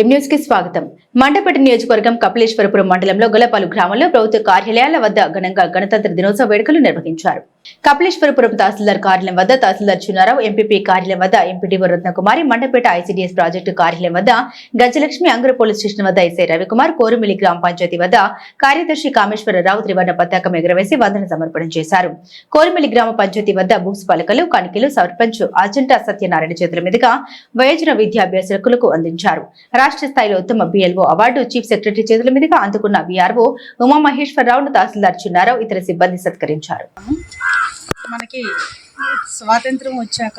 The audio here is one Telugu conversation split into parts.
ఎం కి స్వాగతం. మండపేట నియోజకవర్గం కపిలేశ్వరపురం మండలంలో గల పలు గ్రామాల్లో ప్రభుత్వ కార్యాలయాల వద్ద ఘనంగా గణతంత్ర దినోత్సవ వేడుకలు నిర్వహించారు. కపిలేశ్వరపురం తహసీల్దార్ కార్యాలయం వద్ద తహసీల్దార్ చున్నారావు ఎంపీపీ కార్యాలయం వద్ద MPDO Ratnakumari Mandapeta ICDS project కార్యాలయం వద్ద గజలక్ష్మి అంగుర పోలీస్ స్టేషన్ వద్ద ఎస్ఐ రవికుమార్ కోరుమిలి గ్రామ పంచాయతీ వద్ద కార్యదర్శి కామేశ్వరరావు త్రివర్ణ పతాకం ఎగురవేసి వందన సమర్పణ చేశారు. కోరుమిలి గ్రామ పంచాయతీ వద్ద భూస్పాలకలు కణికలు సర్పంచ్ అజంటా సత్యనారాయణ చేతుల మీదుగా వయోజన విద్యాభ్యాసకులకు అందించారు. రాష్ట్ర స్థాయిలో ఉత్తమ బిఎల్ఓ అవార్డు చీఫ్ సెక్రటరీ చేతుల మీదుగా అందుకున్న బీఆర్ఓ ఉమామహేశ్వరరావును తహసీల్దార్ చిన్నారావు ఇతర సిబ్బంది సత్కరించారు. మనకి స్వాతంత్రం వచ్చాక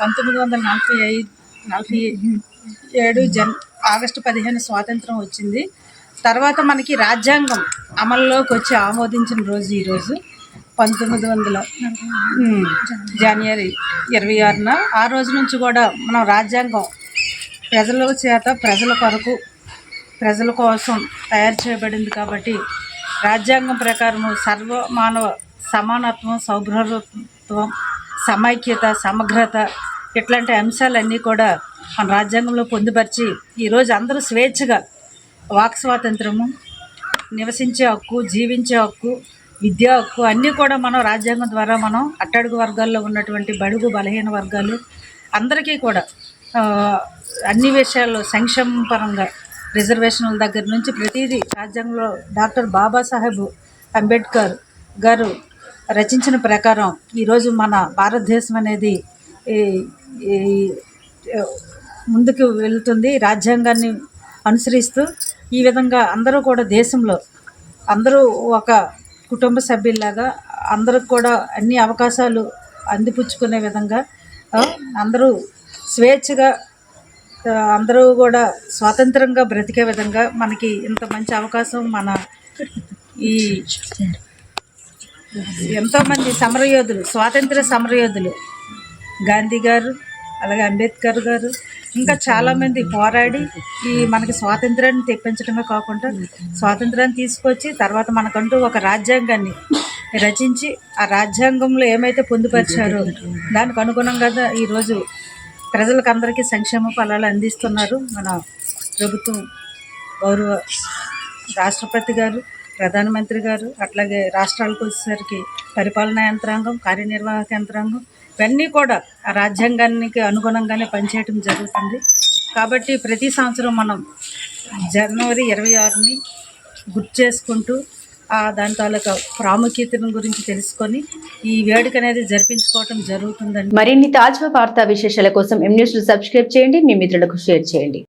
పంతొమ్మిది వందల నలభై ఐదు నలభై ఏడు జన్ ఆగస్టు పదిహేను స్వాతంత్రం వచ్చింది. తర్వాత మనకి రాజ్యాంగం అమల్లోకి వచ్చి ఆమోదించిన రోజు ఈరోజు పంతొమ్మిది వందల జనవరి ఇరవై ఆరున. ఆ రోజు నుంచి కూడా మనం రాజ్యాంగం ప్రజల చేత ప్రజల కొరకు ప్రజల కోసం తయారు చేయబడింది కాబట్టి రాజ్యాంగం ప్రకారము సర్వ మానవ సమానత్వం సౌభ్రతత్వం సమైక్యత సమగ్రత ఇట్లాంటి అంశాలన్నీ కూడా మన రాజ్యాంగంలో పొందుపరిచి ఈరోజు అందరూ స్వేచ్ఛగా వాక్ స్వాతంత్రము నివసించే హక్కు జీవించే హక్కు విద్యా హక్కు అన్నీ కూడా మనం రాజ్యాంగం ద్వారా మనం అట్టడుగు వర్గాల్లో ఉన్నటువంటి బడుగు బలహీన వర్గాలు అందరికీ కూడా అన్ని విషయాల్లో సంక్షేమ పరంగా రిజర్వేషన్ల దగ్గర నుంచి ప్రతిదీ రాజ్యాంగంలో డాక్టర్ బాబాసాహెబ్ అంబేద్కర్ గారు రచించిన ప్రకారం ఈరోజు మన భారతదేశం అనేది ముందుకు వెళుతుంది. రాజ్యాంగాన్ని అనుసరిస్తూ ఈ విధంగా అందరూ కూడా దేశంలో అందరూ ఒక కుటుంబ సభ్యుల్లాగా అందరికి కూడా అన్ని అవకాశాలు అందిపుచ్చుకునే విధంగా అందరూ స్వేచ్ఛగా అందరూ కూడా స్వాతంత్రంగా బ్రతికే విధంగా మనకి ఇంత మంచి అవకాశం మన ఈ ఎంతోమంది సమరయోధులు స్వాతంత్ర సమరయోధులు. గాంధీ గారు అలాగే అంబేద్కర్ గారు ఇంకా చాలామంది పోరాడి ఈ మనకి స్వాతంత్రాన్ని తెప్పించడమే కాకుండా స్వాతంత్రాన్ని తీసుకొచ్చి తర్వాత మనకంటూ ఒక రాజ్యాంగాన్ని రచించి ఆ రాజ్యాంగంలో ఏమైతే పొందుపరిచారో దానికి అనుగుణంగా ఈరోజు ప్రజలకు అందరికీ సంక్షేమ ఫలాలు అందిస్తున్నారు మన ప్రభుత్వం గౌరవ రాష్ట్రపతి గారు. ప్రధానమంత్రి గారు అట్లాగే రాష్ట్రాలకు వచ్చేసరికి పరిపాలనా యంత్రాంగం కార్యనిర్వాహక యంత్రాంగం ఇవన్నీ కూడా ఆ రాజ్యాంగానికి అనుగుణంగానే పనిచేయటం జరుగుతుంది. కాబట్టి ప్రతి సంవత్సరం మనం జనవరి ఇరవై ఆరుని గుర్తు చేసుకుంటూ ఆ దాని తాలూకా ప్రాముఖ్యతను గురించి తెలుసుకొని ఈ వేడుక అనేది జరిపించుకోవటం జరుగుతుందండి. మరిన్ని తాజా వార్తా విశేషాల కోసం ఎం న్యూస్ సబ్స్క్రైబ్ చేయండి మీ మిత్రులకు షేర్ చేయండి.